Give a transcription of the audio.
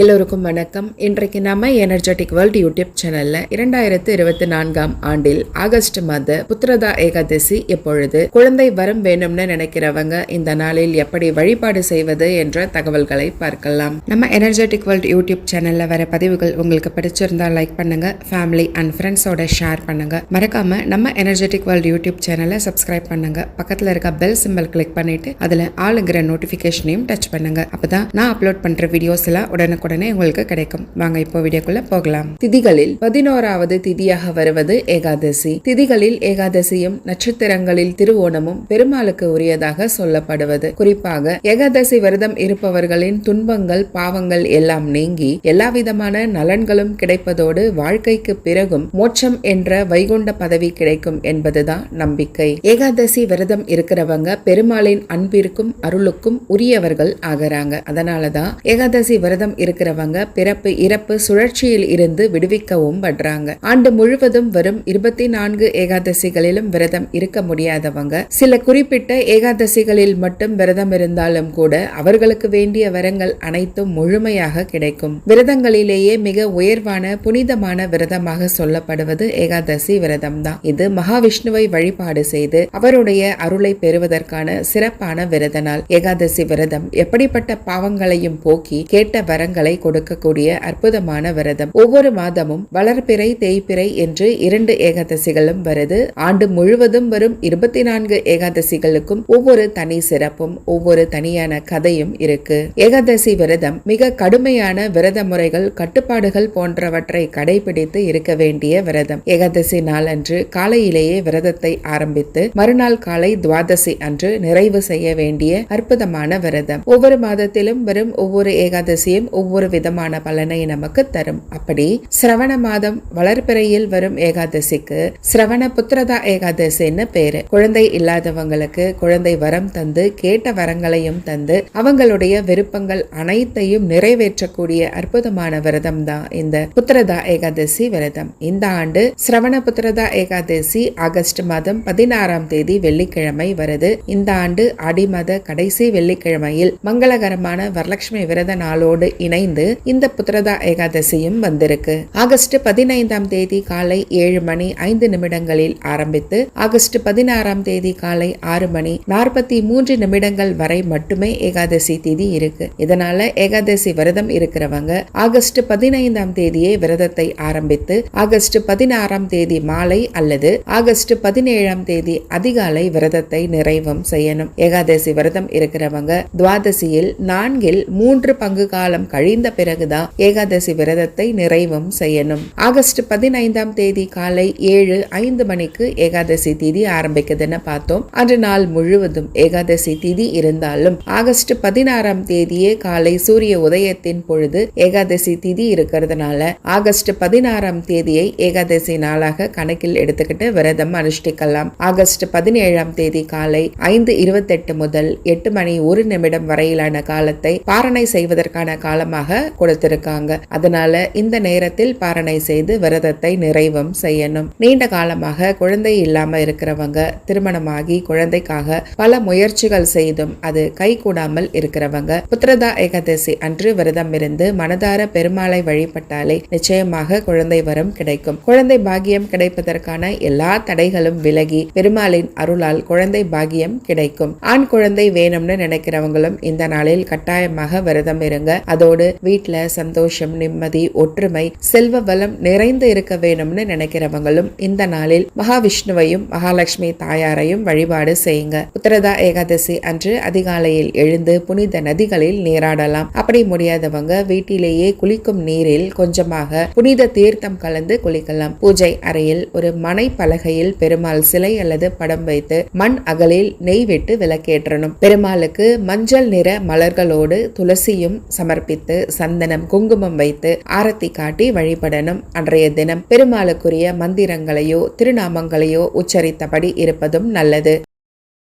எல்லோருக்கும் வணக்கம். இன்றைக்கு நம்ம எனர்ஜெட்டிக் வேர்ல்ட் யூடியூப் சேனல்ல இரண்டாயிரத்து இருபத்தி நான்காம் ஆண்டில் ஆகஸ்ட் மாத புத்திரதா ஏகாதசி எப்பொழுது குழந்தை வரம் வேணும்னு நினைக்கிறவங்க இந்த நாளில் எப்படி வழிபாடு செய்வது என்ற தகவல்களை பார்க்கலாம். நம்ம எனர்ஜெட்டிக் வேர்ல்ட் யூடியூப் சேனல்ல வர பதிவுகள் உங்களுக்கு பிடிச்சிருந்தா லைக் பண்ணுங்க. ஃபேமிலி அண்ட் ஃப்ரெண்ட்ஸோட ஷேர் பண்ணுங்க. மறக்காம நம்ம எனர்ஜெட்டிக் வேர்ல்ட் யூடியூப் சேனலை சப்ஸ்கிரைப் பண்ணுங்க. பக்கத்துல இருக்க பெல் சிம்பல் கிளிக் பண்ணிட்டு அதுல ஆளுங்கிற நோட்டிபிகேஷனையும் டச் பண்ணுங்க. அப்பதான் நான் அப்லோட் பண்ற வீடியோஸ் எல்லாம் உடனுக்குடனே உங்களுக்கு கிடைக்கும். வாங்க இப்போ வீடியோக்குள்ள போகலாம். திதிகளில் பதினோராவது திதியாக வருவது ஏகாதசி. திதிகளில் ஏகாதசியும் நட்சத்திரங்களில் திருவோணமும் பெருமாளுக்கு உரியதாக சொல்லப்படுவது. குறிப்பாக ஏகாதசி விரதம் இருப்பவர்களின் துன்பங்கள் பாவங்கள் எல்லாம் நீங்கி எல்லா விதமான நலன்களும் கிடைப்பதோடு வாழ்க்கைக்கு பிறகும் மோட்சம் என்ற வைகுண்ட பதவி கிடைக்கும் என்பதுதான் நம்பிக்கை. ஏகாதசி விரதம் இருக்கிறவங்க பெருமாளின் அன்பிற்கும் அருளுக்கும் உரியவர்கள் ஆகிறாங்க. அதனாலதான் ஏகாதசி விரதம் இருக்கிறவங்க பிறப்பு இறப்பு சுழற்சியில் இருந்து விடுவிக்கவும் படுறாங்க. ஆண்டு முழுவதும் வரும் இருபத்தி நான்கு ஏகாதசிகளிலும் விரதம் இருக்க முடியாதவங்க சில குறிப்பிட்ட ஏகாதசிகளில் மட்டும் விரதம் இருந்தாலும் கூட அவர்களுக்கு வேண்டிய வரங்கள் அனைத்தும் முழுமையாக கிடைக்கும். விரதங்களிலேயே மிக உயர்வான புனிதமான விரதமாக சொல்லப்படுவது ஏகாதசி விரதம் தான் இது மகாவிஷ்ணுவை வழிபாடு செய்து அவருடைய அருளை பெறுவதற்கான சிறப்பான விரத நாள் ஏகாதசி விரதம் எப்படிப்பட்ட பாவங்களையும் போக்கி கேட்ட வரங்கள் கொடுக்கக்கூடிய அற்புதமான விரதம். ஒவ்வொரு மாதமும் வளர்பிறை தேய்பிறை என்று இரண்டு ஏகாதசிகளும் வருது. ஆண்டு முழுவதும் வரும் இருபத்தி நான்கு ஏகாதசிகளுக்கும் ஒவ்வொரு தனி சிறப்பும் ஒவ்வொரு தனியான கதையும் இருக்கு. ஏகாதசி விரதம் மிக கடுமையான விரத முறைகள் கட்டுப்பாடுகள் போன்றவற்றை கடைபிடித்து இருக்க வேண்டிய விரதம். ஏகாதசி நாள் அன்று காலையிலேயே விரதத்தை ஆரம்பித்து மறுநாள் காலை துவாதசி அன்று நிறைவு செய்ய வேண்டிய அற்புதமான விரதம். ஒவ்வொரு மாதத்திலும் வரும் ஒவ்வொரு ஏகாதசியும் ஒவ்வொரு ஒவ்வொரு விதமான பலனை நமக்கு தரும். அப்படி சிரவண மாதம் வளர்பிறையில் வரும் ஏகாதசிக்கு சிரவண புத்திரதா ஏகாதசின்னு பேரு. குழந்தை இல்லாதவங்களுக்கு குழந்தை வரம் தந்து கேட்ட வரங்களையும் தந்து அவங்களுடைய விருப்பங்கள் அனைத்தையும் நிறைவேற்றக்கூடிய அற்புதமான விரதம் தான் இந்த புத்திரதா ஏகாதசி விரதம். இந்த ஆண்டு சிரவண புத்திரதா ஏகாதசி ஆகஸ்ட் மாதம் பதினாறாம் தேதி வெள்ளிக்கிழமை வருது. இந்த ஆண்டு ஆடி மாத கடைசி வெள்ளிக்கிழமையில் மங்களகரமான வரலட்சுமி விரத நாளோடு இணை இணைந்து இந்த புத்திரதா ஏகாதசியும் வந்திருக்கு. ஆகஸ்ட் பதினைந்தாம் தேதி காலை ஏழு மணி ஐந்து நிமிடங்களில் ஆரம்பித்து ஆகஸ்ட் பதினாறாம் தேதி காலை ஆறு மணி நாற்பத்தி மூன்று நிமிடங்கள் வரை மட்டுமே ஏகாதசி திதி இருக்கு. இதனால ஏகாதசி விரதம் இருக்கிறவங்க ஆகஸ்ட் பதினைந்தாம் தேதியே விரதத்தை ஆரம்பித்து ஆகஸ்ட் பதினாறாம் தேதி மாலை அல்லது ஆகஸ்ட் பதினேழாம் தேதி அதிகாலை விரதத்தை நிறைவும் செய்யணும். ஏகாதசி விரதம் இருக்கிறவங்க துவாதசியில் நான்கில் மூன்று பங்கு காலம் கழி கழிந்த பிறகுதான் ஏகாதசி விரதத்தை நிறைவும் செய்யணும். ஆகஸ்ட் பதினைந்தாம் தேதி காலை ஏழு ஐந்து மணிக்கு ஏகாதசி திதி ஆரம்பிக்குதுன்னு பார்த்தோம். அன்று நாள் முழுவதும் ஏகாதசி திதி இருந்தாலும் ஆகஸ்ட் பதினாறாம் தேதியே காலை சூரிய உதயத்தின் பொழுது ஏகாதசி திதி இருக்கிறதுனால ஆகஸ்ட் பதினாறாம் தேதியை ஏகாதசி நாளாக கணக்கில் எடுத்துக்கிட்டு விரதம் அனுஷ்டிக்கலாம். ஆகஸ்ட் பதினேழாம் தேதி காலை ஐந்து இருபத்தெட்டு முதல் எட்டு மணி ஒரு நிமிடம் வரையிலான காலத்தை பாரணை செய்வதற்கான காலமாக கொடுத்திருக்காங்க. அதனால இந்த நேரத்தில் பாரணை செய்து விரதத்தை நிறைவும் செய்யணும். நீண்ட காலமாக குழந்தை இல்லாம இருக்கிறவங்க திருமணமாகி குழந்தைக்காக பல முயற்சிகள் செய்தும் அது கைகூடாமல் இருக்கிறவங்க புத்திரதா ஏகாதசி அன்று விரதம் இருந்து மனதார பெருமாளை வழிபட்டாலே நிச்சயமாக குழந்தை வரம் கிடைக்கும். குழந்தை பாகியம் கிடைப்பதற்கான எல்லா தடைகளும் விலகி பெருமாளின் அருளால் குழந்தை பாகியம் கிடைக்கும். ஆண் குழந்தை வேணும்னு நினைக்கிறவங்களும் இந்த நாளில் கட்டாயமாக விரதம் இருங்க. அதோடு வீட்டுல சந்தோஷம் நிம்மதி ஒற்றுமை செல்வ வளம் நிறைந்து இருக்க வேணும்னு நினைக்கிறவங்களும் இந்த நாளில் மகாவிஷ்ணுவையும் மகாலட்சுமி தாயாரையும் வழிபாடு செய்யுங்க. உத்தரதா ஏகாதசி அன்று அதிகாலையில் எழுந்து புனித நதிகளில் நீராடலாம். அப்படி முடியாதவங்க வீட்டிலேயே குளிக்கும் நீரில் கொஞ்சமாக புனித தீர்த்தம் கலந்து குளிக்கலாம். பூஜை அறையில் ஒரு மனை பலகையில் பெருமாள் சிலை அல்லது படம் வைத்து மண் அகலில் நெய் விட்டு விளக்கேற்றணும். பெருமாளுக்கு மஞ்சள் நிற மலர்களோடு துளசியும் சமர்ப்பித்து சந்தனம் குங்குமம் வைத்து ஆரத்தி காட்டி வழிபடணும். அன்றைய தினம் பெருமாளுக்குரிய மந்திரங்களையோ திருநாமங்களையோ உச்சரித்தபடி இருப்பதும் நல்லது.